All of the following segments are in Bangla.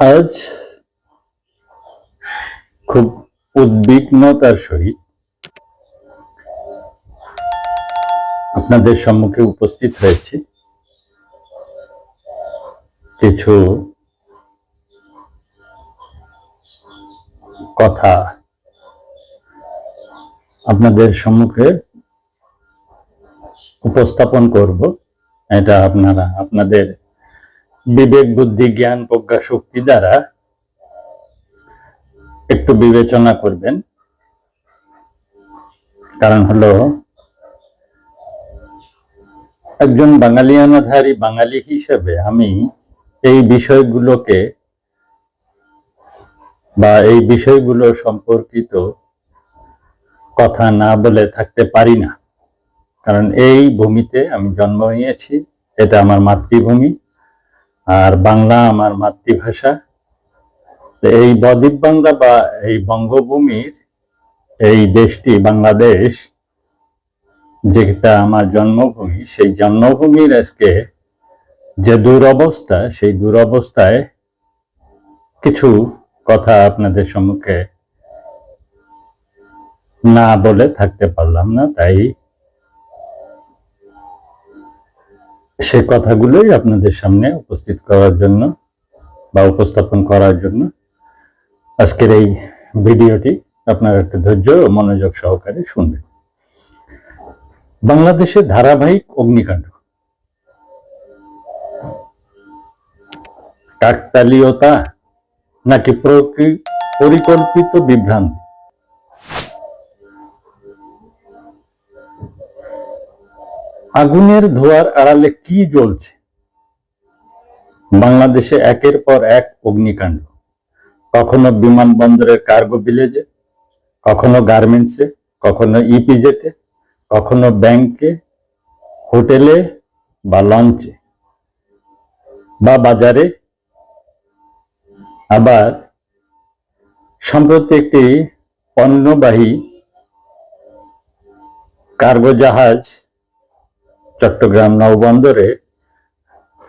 আজ খুব উদ্বিগ্নতার সহিত আপনাদের সম্মুখে উপস্থিত হয়েছে কিছু কথা। আপনাদের সম্মুখে উপস্থাপন করব। এটা আপনারা, আপনাদের বিবেক, বুদ্ধি, জ্ঞান, প্রজ্ঞা, শক্তি দ্বারা একটু বিবেচনা করবেন। কারণ হলো, একজন বাঙালিয়ানাধারী বাঙালি হিসেবে আমি এই বিষয়গুলোকে বা এই বিষয়গুলো সম্পর্কিত কথা না বলে থাকতে পারি না। কারণ এই ভূমিতে আমি জন্ম নিয়েছি, এটা আমার মাতৃভূমি। আর বাংলা আমার মাতৃভাষা। এই বদ্বীপ বাংলা বা এই বঙ্গভূমির এই দেশটি বাংলাদেশ, যেটা আমার জন্মভূমি, সেই জন্মভূমির আজকে যে দুরবস্থা, সেই দুরবস্থায় কিছু কথা আপনাদের সম্মুখে না বলে থাকতে পারলাম না, তাই সে কথাগুলোই আপনাদের সামনে উপস্থিত করার জন্য বা উপস্থাপন করার জন্য আজকের এই ভিডিওটি আপনারা একটু ধৈর্য ও মনোযোগ সহকারে শুনবেন। বাংলাদেশে ধারাবাহিক অগ্নিকাণ্ড। কাকতালীয়তা নাকি প্রকৃ- পরিকল্পিত বিভ্রান্তি? আগুনের ধোয়ার আড়ালে কি জ্বলছে? বাংলাদেশে একের পর এক অগ্নিকাণ্ড। কখনো বিমানবন্দরের কার্গো ভিলেজে, কখনো গার্মেন্টসে, কখনো ইপিজেতে কখনো ব্যাংকে, হোটেলে বা লঞ্চে বা বাজারে। আবার সম্প্রতি একটি পণ্যবাহী কার্গো জাহাজ চট্টগ্রাম নৌবন্দরে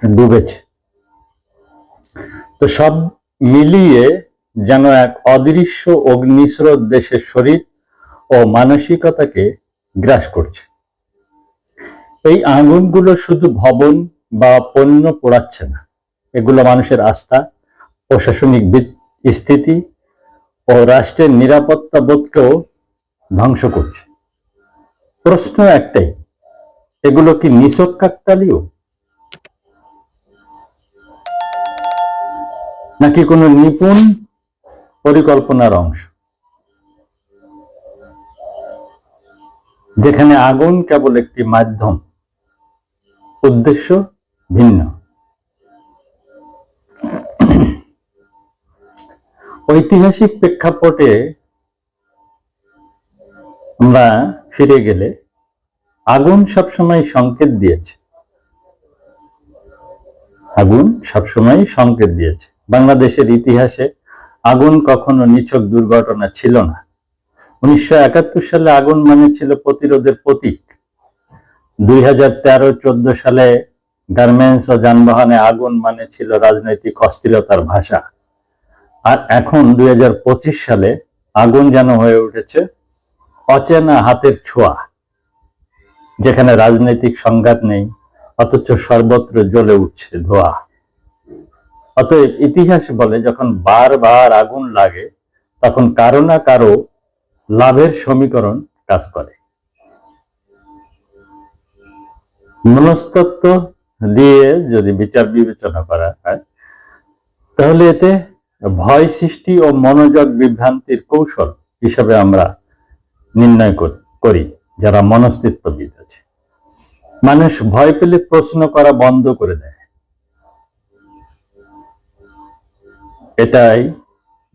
ডুবেছে। তো সব মিলিয়ে যেন এক অদৃশ্য অগ্নিস্রোত দেশের শরীর ও মানসিকতাকে গ্রাস করছে। এই আগুনগুলো শুধু ভবন বা পণ্য পোড়াচ্ছে না, এগুলো মানুষের আস্থা, প্রশাসনিক স্থিতি ও রাষ্ট্রের নিরাপত্তা বোধকেও ধ্বংস করছে। প্রশ্ন একটাই এগুলো কি নিছক কাকতালীয়? নাকি কোনো নিপুণ পরিকল্পনার অংশ? যেখানে আগুন কেবল একটি মাধ্যম, উদ্দেশ্য ভিন্ন। ঐতিহাসিক প্রেক্ষাপটে আমরা ফিরে গেলে আগুন সবসময় সংকেত দিয়েছে। আগুন সবসময় সংকেত দিয়েছে। বাংলাদেশের ইতিহাসে আগুন কখনো নিছক দুর্ঘটনা ছিল না। উনিশশো একাত্তর সালে আগুন মানে ছিল প্রতিরোধের প্রতীক। দুই হাজার তেরো চোদ্দ সালে গার্মেন্টস ও যানবাহনে আগুন মানে ছিল রাজনৈতিক অস্থিরতার ভাষা। আর এখন দুই হাজার পঁচিশ সালে আগুন যেন হয়ে উঠেছে অচেনা হাতের ছোঁয়া। যেখানে রাজনৈতিক সংঘাত নেই, অথচ সর্বত্র জ্বলে উঠছে ধোয়া। অতএব ইতিহাস বলে যখন বারবার আগুন লাগে, তখন কারও না কারও লাভের সমীকরণ কাজ করে। মনস্তত্ত্ব দিয়ে যদি বিচার বিবেচনা করা হয়, তাহলে এতে ভয় সৃষ্টি ও মনোযোগ বিভ্রান্তির কৌশল হিসাবে আমরা নির্ণয় করি যারা মনস্তিত্ববিদ আছে মানুষ ভয় পেলে প্রশ্ন করা বন্ধ করে দেয়। এটাই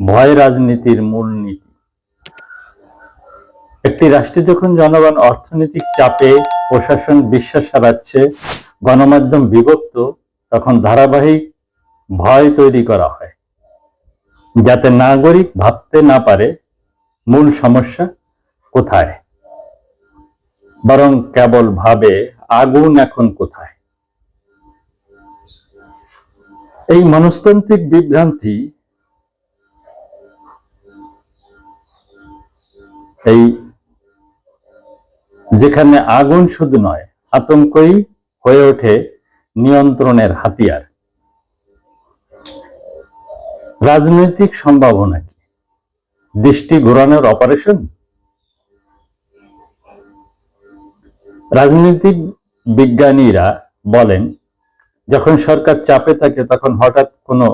ভয় রাজনীতির মূল নীতি। একটি রাষ্ট্রে যখন জনগণ অর্থনৈতিক চাপে প্রশাসন বিশ্বাস হারাচ্ছে, গণমাধ্যম বিভক্ত, তখন ধারাবাহিক ভয় তৈরি করা হয়। যাতে নাগরিক ভাবতে না পারে মূল সমস্যা কোথায়? বরং কেবল ভাবে, আগুন এখন কোথায়? এই মনস্তান্ত্রিক বিভ্রান্তি, এই যেখানে আগুন শুধু নয়, আতঙ্কই হয়ে ওঠে নিয়ন্ত্রণের হাতিয়ার। রাজনৈতিক সম্ভাবনা কি? দৃষ্টি ঘোরানোর অপারেশন রাজনৈতিক বিজ্ঞানীরা বলেন, যখন সরকার চাপে থাকে তখন হঠাৎ কোনো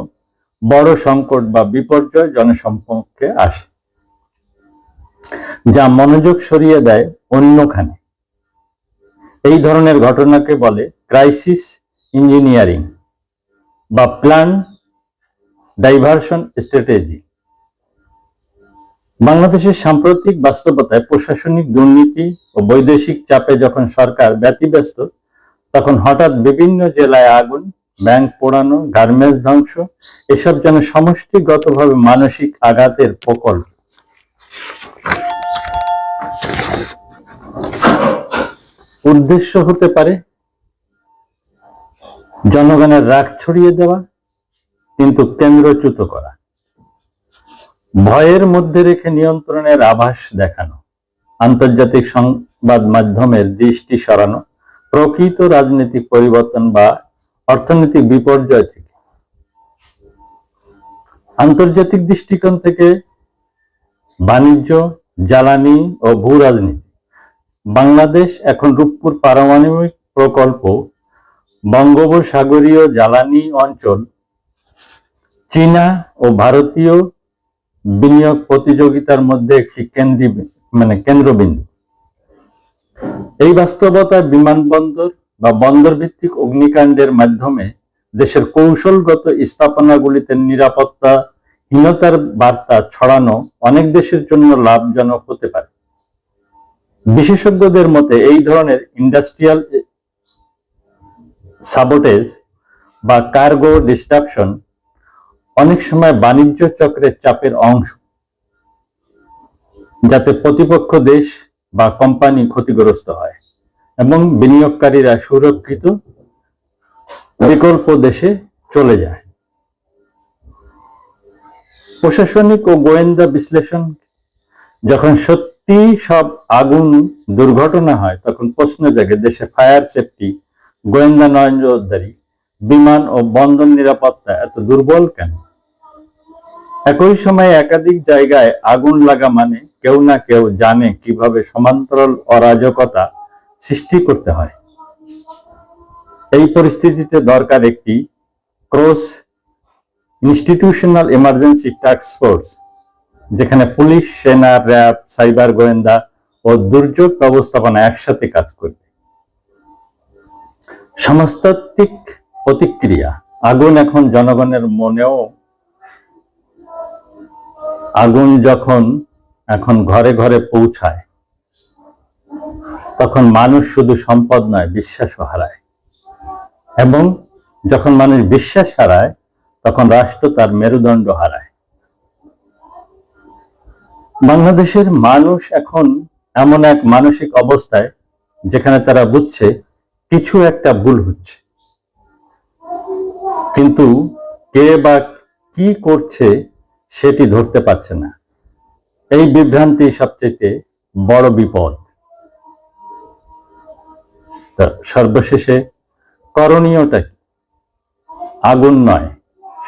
বড় সংকট বা বিপর্যয় জনসম্পর্কে আসে, যা মনোযোগ সরিয়ে দেয় অন্যখানে। এই ধরনের ঘটনাকে বলে ক্রাইসিস ইঞ্জিনিয়ারিং বা প্ল্যান ডাইভারশন স্ট্র্যাটেজি বাংলাদেশের সাম্প্রতিক বাস্তবতায় প্রশাসনিক দুর্নীতি ও বৈদেশিক চাপে যখন সরকার ব্যতিব্যস্ত, তখন হঠাৎ বিভিন্ন জেলায় আগুন, ব্যাংক পোড়ানো, গার্মেন্টস ধ্বংস, এসব যেন সমষ্টিগতভাবে মানসিক আঘাতের প্রকল্প। উদ্দেশ্য হতে পারে জনগণের রাগ ছড়িয়ে দেওয়া, কিন্তু কেন্দ্রচ্যুত করা। ভয়ের মধ্যে রেখে নিয়ন্ত্রণের আভাস দেখানো, আন্তর্জাতিক সংবাদ মাধ্যমের দৃষ্টি সরানো, প্রকৃত রাজনৈতিক পরিবর্তন বা অর্থনৈতিক বিপর্যয় থেকে। আন্তর্জাতিক দৃষ্টিকোণ থেকে বাণিজ্য, জ্বালানি ও ভূ রাজনীতি। বাংলাদেশ এখন রূপপুর পারমাণবিক প্রকল্প, বঙ্গোপসাগরীয় জ্বালানি অঞ্চল, চীনা ও ভারতীয় বিনিয়োগ প্রতিযোগিতার মধ্যে একটি কেন্দ্রী মানে কেন্দ্রবিন্দু। এই বাস্তবতায় বিমানবন্দর বা বন্দর ভিত্তিক অগ্নিকাণ্ডের মাধ্যমে দেশের কৌশলগত স্থাপনাগুলিতে নিরাপত্তা, হীনতার বার্তা ছড়ানো অনেক দেশের জন্য লাভজনক হতে পারে। বিশেষজ্ঞদের মতে এই ধরনের ইন্ডাস্ট্রিয়াল সাবোটেজ বা কার্গো ডিস্ট্রাকশন অনেক সময় বাণিজ্য চক্রের চাপের অংশ, যাতে প্রতিপক্ষ দেশ বা কোম্পানি ক্ষতিগ্রস্ত হয় এবং বিনিয়োগকারীরা সুরক্ষিত বিকল্প দেশে চলে যায়। প্রশাসনিক ও গোয়েন্দা বিশ্লেষণ, যখন সত্যি সব আগুন দুর্ঘটনা হয়, তখন প্রশ্ন জাগে, দেশে ফায়ার সেফটি গোয়েন্দা নজরদারি বিমান ও বন্দর নিরাপত্তা এত দুর্বল কেন? একই সময়ে একাধিক জায়গায় আগুন লাগা মানে কেউ না কেউ জানে কীভাবে সমান্তরাল অরাজকতা সৃষ্টি করতে হয়। এই পরিস্থিতিতে দরকার একটি cross institutional emergency task force, যেখানে পুলিশ, সেনা, র্যাব, সাইবার গোয়েন্দা ও দুর্যোগ ব্যবস্থাপনা একসাথে কাজ করবে। সমাজতাত্ত্বিক প্রতিক্রিয়া। আগুন এখন জনগণের মনেও, আগুন যখন এখন ঘরে ঘরে পৌঁছায়, তখন মানুষ শুধু সম্পদ নয়, বিশ্বাসও হারায়। এবং যখন মানুষ বিশ্বাস হারায়, তখন রাষ্ট্র তার মেরুদণ্ড হারায়। বাংলাদেশের মানুষ এখন এমন এক মানসিক অবস্থায়, যেখানে তারা বুঝছে, কিছু একটা ভুল হচ্ছে। কিন্তু কে বা কি করছে সেটি ধরতে পারছে না। এই বিভ্রান্তি সবচেয়ে বড় বিপদ। সর্বশেষে করণীয়টা কি? আগুন নয়,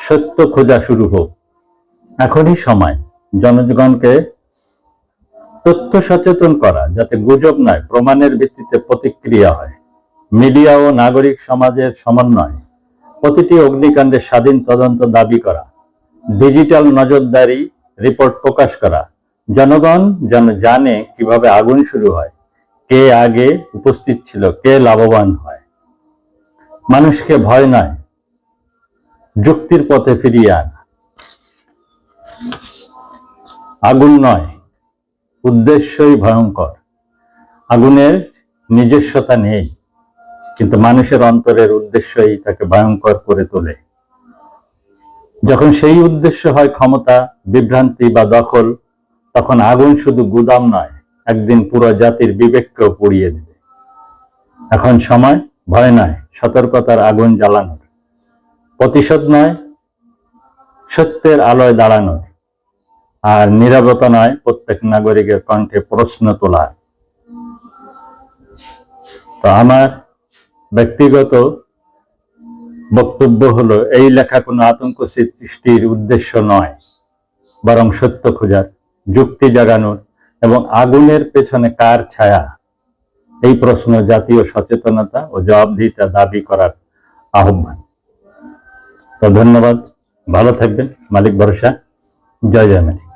সত্য খোঁজা শুরু হোক। এখনই সময় জনগণকে তথ্য সচেতন করা, যাতে গুজব নয়, প্রমাণের ভিত্তিতে প্রতিক্রিয়া হয়। মিডিয়া ও নাগরিক সমাজের সমন্বয় প্রতিটি অগ্নিকাণ্ডের স্বাধীন তদন্ত দাবি করা, ডিজিটাল নজরদারি রিপোর্ট প্রকাশ করা। জনগণ যেন জানে কীভাবে আগুন শুরু হয়, কে আগে উপস্থিত ছিল, কে লাভবান হয়। মানুষকে ভয় নয়, যুক্তির পথে ফিরিয়ে আনা। আগুন নয়, উদ্দেশ্যই ভয়ঙ্কর। আগুনের নিজস্বতা নেই। কিন্তু মানুষের অন্তরের উদ্দেশ্যই তাকে ভয়ঙ্কর করে তোলে। যখন সেই উদ্দেশ্য হয় ক্ষমতা, বিভ্রান্তি বা দখল, তখন আগুন শুধু গুদাম নয়, একদিন পুরো জাতির বিবেককেও পুড়িয়ে দেবে। এখন সময়, ভয় নয়, সতর্কতার আগুন জ্বালানোর। প্রতিশোধ নয়, সত্যের আলোয় দাঁড়ানোর। আর নিরাপত্তা নয়, প্রত্যেক নাগরিকের কণ্ঠে প্রশ্ন তোলার। তো আমার ব্যক্তিগত বক্তব্য হলো, এই লেখা কোনো আতঙ্ক সৃষ্টির উদ্দেশ্য নয়, বরং সত্য খোঁজার, যুক্তি জাগানোর এবং আগুনের পেছনে কার ছায়া? এই প্রশ্ন জাতীয় সচেতনতা ও জবাবদিহিতা দাবি করার আহ্বান। তো ধন্যবাদ, ভালো থাকবেন, মালিক ভরসা, জয় জয় মালিক।